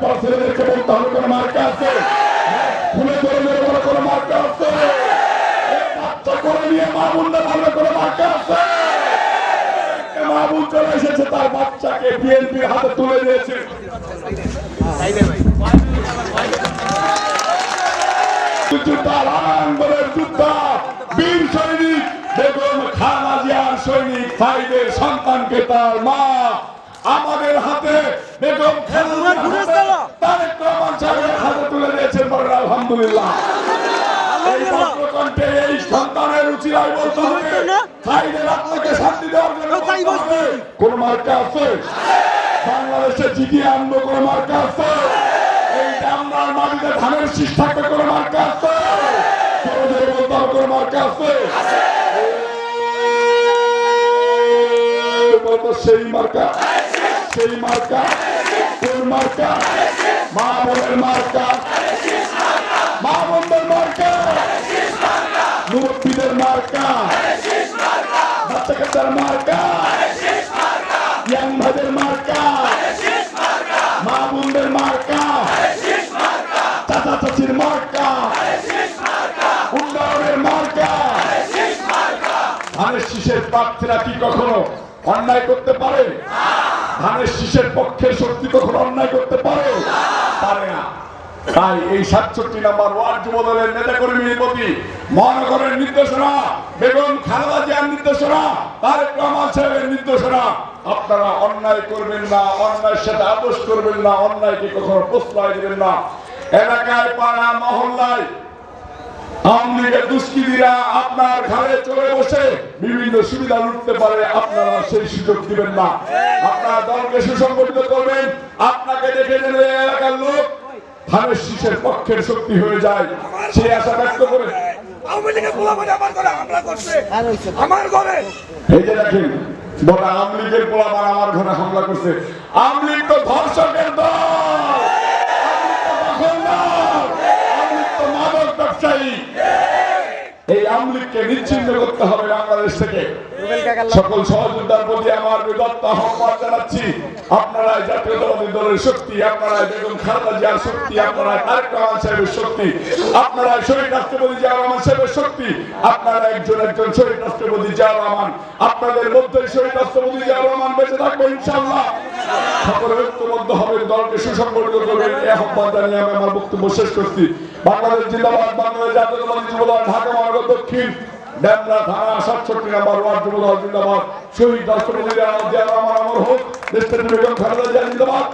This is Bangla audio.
পড়া ছেলেদেরকে বলতে হবে, কোনো মার্কা আছে। খুলে ধরে মেরে কোনো মার্কা আছে। বাচ্চা করে নিয়ে মা বোনদের বলবে কোনো মার্কা আছে। মা বোন চলে এসেছে, তার বাচ্চাকে বিএনপির তার মা আমাদের হাতে বেগম তারেক রহমান সাহেবের হাতে তুলে দিয়েছেন বলেন আলহামদুলিল্লাহ। এই ভদ্রকণ্ঠে এই সন্তানের উচিরাই বলতে হবে। ফাইদের আত্মাকে শান্তি দেওয়ার জন্য কোন মার্কা আছে? বাংলাদেশে জিতিয়ে আনব কোন মার্কা আছে? এই ডামনার মাটিতে ধানের শীষ থাকবে কোন মার্কা আছে? কোন মার্কা আছে? সেই মার্কা। সেই মার্কা কোন মার্কা, মা বোনের মার্কা, মা বোনদের মার্কা, মুরব্বীদের মার্কা বাচ্চা কাচ্চার মার্কা, ইয়াং ভাইদের মার্কা, মা বোনদের মার্কা, চাচা চাচির মার্কা, উন্নয়নের মার্কা, ধানের শীষের প্রার্থীরা কি কখনো অন্যায় করতে পারে? ধানের শীষের পক্ষের শক্তি কখনো অন্যায় করতে পারে পারে না। তাই এই সাতষট্টি নাম্বার ওয়ার্ড যুবদলের নেতা কর্মীর প্রতি মহানগরের নির্দেশনা, বেগম খালেদা জিয়ার নির্দেশনা, তারেক রহমান সাহেবের নির্দেশনা, আপনারা অন্যায় করবেন না, অন্যায়ের সাথে আপোষ করবেন না, অন্যায়কে কখনো প্রশ্রয় দেবেন না। এলাকায় পাড়া, মহল্লায় আওয়ামী লীগের দুষ্কৃতীরা আপনার ঘরে চলে বসে বিভিন্ন সুবিধা লুটতে পারে আপনারা সেই সুযোগ দিবেন না। আপনার দলকে সুসংগঠিত করবেন আপনাকে দেখে যেন এলাকার লোক ধানের শীষের পক্ষের শক্তি হয়ে যায়। সেই আশা ব্যক্ত করে আওয়ামী লীগের গোলাবারে আমার ঘরে হামলা করছে। আমার ঘরে। এই যে দেখেন বলে আওয়ামী লীগের আমার ঘরে হামলা করছে। আওয়ামী লীগ তো ধর্ষকের দল আওয়ামী লীগ তো দখলদার, আওয়ামী লীগ তো মাদক ব্যবসায়ী আওয়ামী নিচ্ছিন্ন করতে হবে বাংলাদেশ থেকে। সকল সহযোদ্ধার প্রতি আমার বিদত্ত আহ্বান জানাচ্ছি। আপনারা জাতীয়তাবাদী দলের শক্তি আপনারা বেগম খালেদা জিয়ার শক্তি আপনারা তারেক রহমান সাহেবের শক্তি আপনারা শহীদ রাষ্ট্রপতি জিয়া রহমান সাহেবের শক্তি আপনারা একজন একজন শহীদ রাষ্ট্রপতি জিয়া রহমান আপনাদের মধ্যে শহীদ রাষ্ট্রপতি জিয়া রহমান বেঁচে থাকব ইনশাআল্লাহ। সকলে ঐক্যবদ্ধ হবে দলকে সুসংগঠিত করবেন এই আহ্বান জানিয়ে আমি আমার বক্তব্য শেষ করছি। বাংলাদেশ জিন্দাবাদ বাংলাদেশ জাতীয়তাবাদী যুবদল ঢাকা দক্ষিণ ডেমরা থানা সাতষট্টি নাম্বার ওয়ার্ড, যুবদল জিন্দাবাদ। শহীদ রাষ্ট্রপতি রহমান অমর হোক দেশপ্রেমী বেগম খালেদা জিয়া জিন্দাবাদ।